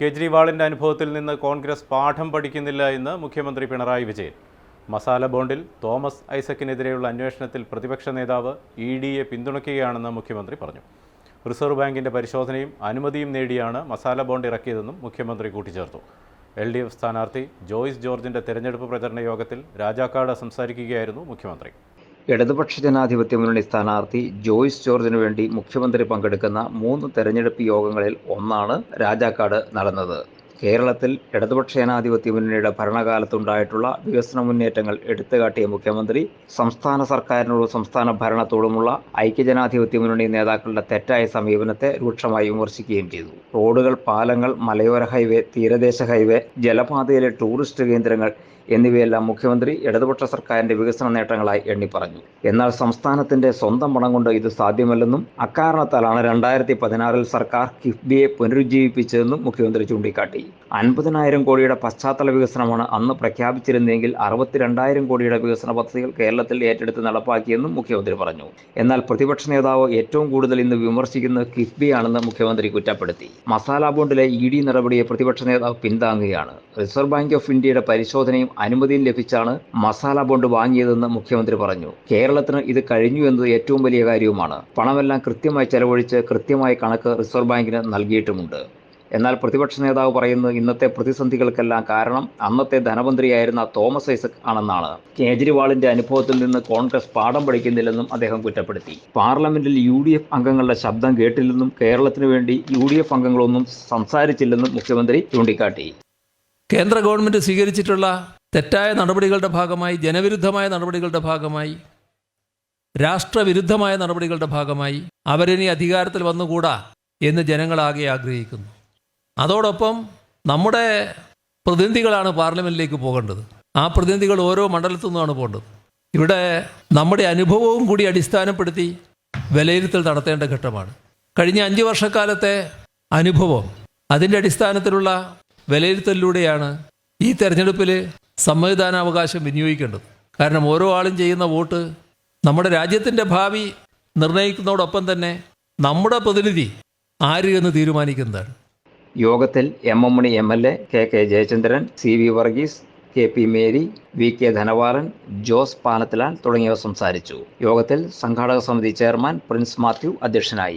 കേജ്രിവാളിന്റെ അനുഭവത്തിൽ നിന്ന് കോൺഗ്രസ് പാഠം പഠിക്കുന്നില്ല എന്ന് മുഖ്യമന്ത്രി പിണറായി വിജയൻ. മസാല ബോണ്ടിൽ തോമസ് ഐസക്കിനെതിരെയുള്ള അന്വേഷണത്തിൽ പ്രതിപക്ഷ നേതാവ് ഇ ഡിയെ പിന്തുണയ്ക്കുകയാണെന്ന് മുഖ്യമന്ത്രി പറഞ്ഞു. റിസർവ് ബാങ്കിന്റെ പരിശോധനയും അനുമതിയും നേടിയാണ് മസാല ബോണ്ട് ഇറക്കിയതെന്നും മുഖ്യമന്ത്രി കൂട്ടിച്ചേർത്തു. എൽ ഡി എഫ് സ്ഥാനാർത്ഥി ജോയ്സ് ജോർജിന്റെ തെരഞ്ഞെടുപ്പ് പ്രചരണ യോഗത്തിൽ രാജാക്കാട് സംസാരിക്കുകയായിരുന്നു മുഖ്യമന്ത്രി. ഇടതുപക്ഷ ജനാധിപത്യ മുന്നണി സ്ഥാനാർത്ഥി ജോയ്സ് ജോർജിനു വേണ്ടി മുഖ്യമന്ത്രി പങ്കെടുക്കുന്ന മൂന്ന് തെരഞ്ഞെടുപ്പ് യോഗങ്ങളിൽ ഒന്നാണ് രാജാക്കാട് നടന്നത്. കേരളത്തിൽ ഇടതുപക്ഷ ജനാധിപത്യ മുന്നണിയുടെ ഭരണകാലത്തുണ്ടായിട്ടുള്ള വികസന മുന്നേറ്റങ്ങൾ എടുത്തുകാട്ടിയ മുഖ്യമന്ത്രി സംസ്ഥാന സർക്കാരിനോടും സംസ്ഥാന ഭരണത്തോടുമുള്ള ഐക്യജനാധിപത്യ മുന്നണി നേതാക്കളുടെ തെറ്റായ സമീപനത്തെ രൂക്ഷമായി വിമർശിക്കുകയും ചെയ്തു. റോഡുകൾ പാലങ്ങൾ മലയോര ഹൈവേ തീരദേശ ഹൈവേ ജലപാതയിലെ ടൂറിസ്റ്റ് കേന്ദ്രങ്ങൾ എന്നിവയെല്ലാം മുഖ്യമന്ത്രി ഇടതുപക്ഷ സർക്കാരിന്റെ വികസന നേട്ടങ്ങളായി എണ്ണി പറഞ്ഞു എന്നാൽ സംസ്ഥാനത്തിന്റെ സ്വന്തം പണം കൊണ്ട് ഇത് സാധ്യമല്ലെന്നും അക്കാരണത്താലാണ് രണ്ടായിരത്തി പതിനാറിൽ സർക്കാർ കിഫ്ബിയെ പുനരുജ്ജീവിപ്പിച്ചതെന്നും മുഖ്യമന്ത്രി ചൂണ്ടിക്കാട്ടി. അൻപതിനായിരം കോടിയുടെ പശ്ചാത്തല വികസനമാണ് അന്ന് പ്രഖ്യാപിച്ചിരുന്നെങ്കിൽ അറുപത്തിരണ്ടായിരം കോടിയുടെ വികസന പദ്ധതികൾ കേരളത്തിൽ ഏറ്റെടുത്ത് നടപ്പാക്കിയെന്നും മുഖ്യമന്ത്രി പറഞ്ഞു. എന്നാൽ പ്രതിപക്ഷ നേതാവ് ഏറ്റവും കൂടുതൽ ഇന്ന് വിമർശിക്കുന്നത് കിഫ്ബിയാണെന്ന് മുഖ്യമന്ത്രി കുറ്റപ്പെടുത്തി. മസാല ബോണ്ടിലെ ഇ ഡി നടപടിയെ പ്രതിപക്ഷ നേതാവ് പിന്താങ്ങുകയാണ്. റിസർവ് ബാങ്ക് ഓഫ് ഇന്ത്യയുടെ പരിശോധനയും അനുമതിയും ലഭിച്ചാണ് മസാല ബോണ്ട് വാങ്ങിയതെന്ന് മുഖ്യമന്ത്രി പറഞ്ഞു. കേരളത്തിന് ഇത് കഴിഞ്ഞു എന്നത് ഏറ്റവും വലിയ കാര്യവുമാണ്. പണമെല്ലാം കൃത്യമായി ചെലവഴിച്ച് കൃത്യമായ കണക്ക് റിസർവ് ബാങ്കിന് നൽകിയിട്ടുമുണ്ട്. എന്നാൽ പ്രതിപക്ഷ നേതാവ് പറയുന്നത് ഇന്നത്തെ പ്രതിസന്ധികൾക്കെല്ലാം കാരണം അന്നത്തെ ധനമന്ത്രിയായിരുന്ന തോമസ് ഐസക് ആണെന്നാണ്. കേജ്രിവാളിന്റെ അനുഭവത്തിൽ നിന്ന് കോൺഗ്രസ് പാഠം പഠിക്കുന്നില്ലെന്നും അദ്ദേഹം കുറ്റപ്പെടുത്തി. പാർലമെന്റിൽ യു ഡി എഫ് അംഗങ്ങളുടെ ശബ്ദം കേട്ടില്ലെന്നും കേരളത്തിന് വേണ്ടി യു ഡി എഫ് അംഗങ്ങളൊന്നും സംസാരിച്ചില്ലെന്നും മുഖ്യമന്ത്രി ചൂണ്ടിക്കാട്ടി. കേന്ദ്ര ഗവൺമെന്റ് സ്വീകരിച്ചിട്ടുള്ള തെറ്റായ നടപടികളുടെ ഭാഗമായി ജനവിരുദ്ധമായ നടപടികളുടെ ഭാഗമായി രാഷ്ട്രവിരുദ്ധമായ നടപടികളുടെ ഭാഗമായി അവരിനി അധികാരത്തിൽ വന്നുകൂടാ എന്ന് ജനങ്ങളാകെ ആഗ്രഹിക്കുന്നു. അതോടൊപ്പം നമ്മുടെ പ്രതിനിധികളാണ് പാർലമെന്റിലേക്ക് പോകേണ്ടത്. ആ പ്രതിനിധികൾ ഓരോ മണ്ഡലത്തു നിന്നാണ് പോകേണ്ടത്. ഇവിടെ നമ്മുടെ അനുഭവവും കൂടി അടിസ്ഥാനപ്പെടുത്തി വിലയിരുത്തൽ നടത്തേണ്ട ഘട്ടമാണ്. കഴിഞ്ഞ അഞ്ച് വർഷക്കാലത്തെ അനുഭവം അതിന്റെ അടിസ്ഥാനത്തിലുള്ള വിലയിരുത്തലിലൂടെയാണ് ഈ തെരഞ്ഞെടുപ്പിൽ സമ്മതിദാനാവകാശം വിനിയോഗിക്കേണ്ടത്. കാരണം ഓരോ ആളും ചെയ്യുന്ന വോട്ട് നമ്മുടെ രാജ്യത്തിന്റെ ഭാവി നിർണയിക്കുന്നതോടൊപ്പം തന്നെ നമ്മുടെ പ്രതിനിധി ആര് എന്ന് തീരുമാനിക്കുന്നതാണ്. യോഗത്തിൽ M M Mani M L A K K Jayachandran C V Varghese K P Mary V K Dhanavalan Jose Panathilal തുടങ്ങിയവർ സംസാരിച്ചു. യോഗത്തിൽ സംഘാടക സമിതി ചെയർമാൻ പ്രിൻസ് മാത്യു അധ്യക്ഷനായി.